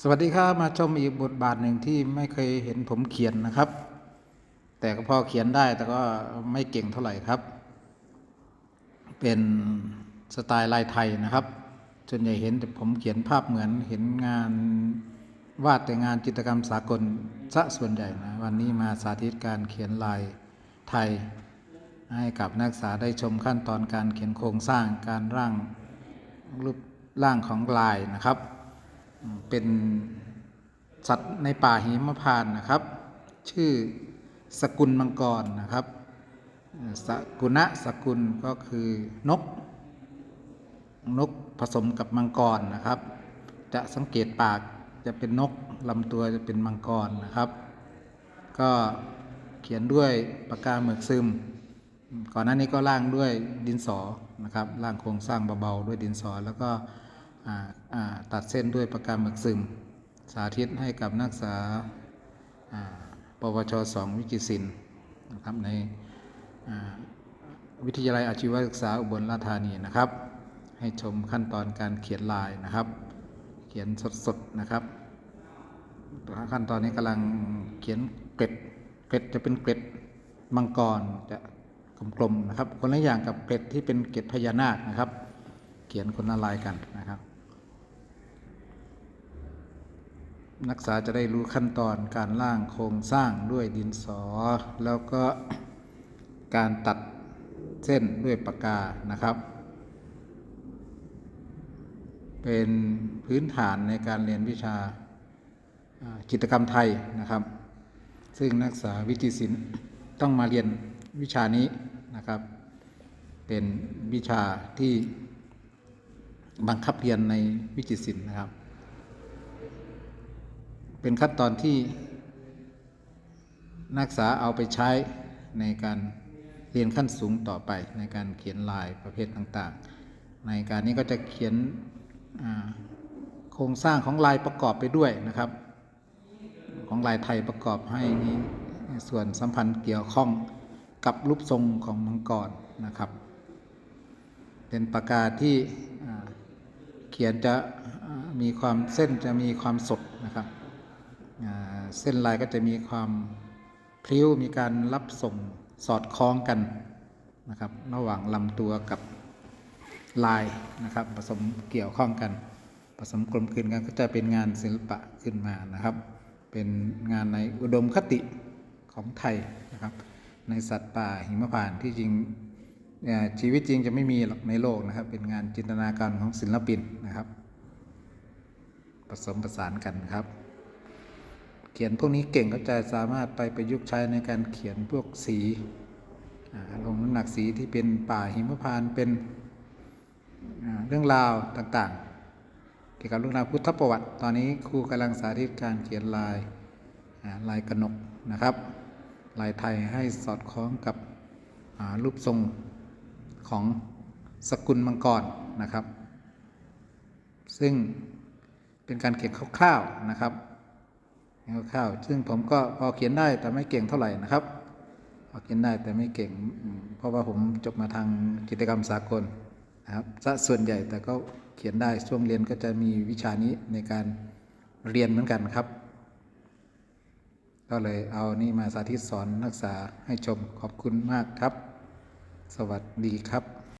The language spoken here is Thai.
สวัสดีครับมาชมอีกบทบาทหนึ่งที่ไม่เคยเห็นผมเขียนนะครับ แต่ก็พอเขียนได้แต่ก็ไม่เก่งเท่าไหร่ครับ เป็นสไตล์ลายไทยนะครับส่วนใหญ่เห็นแต่ผมเขียนภาพเหมือนเห็นงานวาดแต่งานจิตรกรรมสากลซะส่วนใหญ่นะวันนี้มาสาธิตการเขียนลายไทย ให้กับนักศึกษาได้ชมขั้นตอนการเขียนโครงสร้างการร่างรูปร่างของลายนะครับ เป็นสัตว์ในป่าหิมพานนะครับ ชื่อสกุลมังกรนะครับ สกุณะสกุลก็คือนก นกผสมกับมังกรนะครับ จะสังเกตปากจะเป็นนกลำตัวจะเป็นมังกรนะครับ ก็เขียนด้วยปากกาหมึกซึม ก่อนหน้านี้ก็ล่างด้วยดินสอนะครับล่างโครงสร้างเบาๆด้วยดินสอแล้วก็อ่าอ่า ตัดเส้นด้วยปากกาหมึกซึม สาธิตให้กับนักศึกษาปวชสองวิจิตรศิลป์นะครับในวิทยาลัยอาชีวศึกษาอุบลราชธานีนะครับ ให้ชมขั้นตอนการเขียนลายนะครับ เขียนสดๆนะครับ ขั้นตอนนี้กำลังเขียนเกร็ดเกร็ดจะเป็นเกร็ดมังกรจะกลมๆนะครับ คนละอย่างกับเกร็ดที่เป็นเกร็ดพญานาคนะครับ เขียนคนละลายกันนะครับ นักศึกษาจะได้รู้ขั้นตอนการร่างโครงสร้างด้วยดินสอ แล้วก็การตัดเส้นด้วยปากกานะครับ เป็นพื้นฐานในการเรียนวิชาอ่าจิตรกรรมไทยนะครับ ซึ่งนักศึกษาวิจิตรศิลป์ต้องมาเรียนวิชานี้นะครับ เป็นวิชาที่บังคับเรียนในวิจิตรศิลป์นะครับ เป็นขั้นตอนที่นักศึกษาเอาไปใช้ในการเรียนขั้นสูงต่อไปในการเขียนลายประเภทต่างๆ ในการนี้ก็จะเขียนโครงสร้างของลายประกอบไปด้วยนะครับ ของลายไทยประกอบให้มีส่วนสัมพันธ์เกี่ยวข้องกับรูปทรงของมังกรนะครับ เป็นปากกาที่เขียนจะมีความเส้นจะมีความสด เส้นลายก็จะมีความพลิ้วมีการรับส่งสอดคล้องกันนะครับระหว่างลำตัวกับลายนะครับผสมเกี่ยวข้องกัน ผสมกลมกลืนกันก็จะเป็นงานศิลปะขึ้นมานะครับ เป็นงานในอุดมคติของไทยนะครับ ในสัตว์ป่าหิมพานที่จริงชีวิตจริงจะไม่มีหรอกในโลกนะครับ เป็นงานจินตนาการของศิลปินนะครับ ผสมผสานกันครับ เขียนพวกนี้เก่งก็จะสามารถไปประยุกต์ใช้ในการเขียนพวกสีลงน้ำหนักสีที่เป็นป่าหิมพานต์เป็นเรื่องราวต่างๆ เกี่ยวกับเรื่องราวพุทธประวัติ ตอนนี้ครูกำลังสาธิตการเขียนลายลายกระหนกนะครับลายไทยให้สอดคล้องกับรูปทรงของสกุลมังกรนะครับ ซึ่งเป็นการเขียนคร่าวๆนะครับ คร่าวๆซึ่งผมก็พอเขียนได้แต่ไม่เก่งเท่าไหร่นะครับพอเขียนได้แต่ไม่เก่ง เพราะว่าผมจบมาทางกิจกรรมสากลนะครับซะส่วนใหญ่แต่ก็เขียนได้ช่วงเรียนก็จะมีวิชานี้ในการเรียนเหมือนกันครับ ก็เลยเอานี่มาสาธิตสอนนักศึกษาให้ชมขอบคุณมากครับ สวัสดีครับ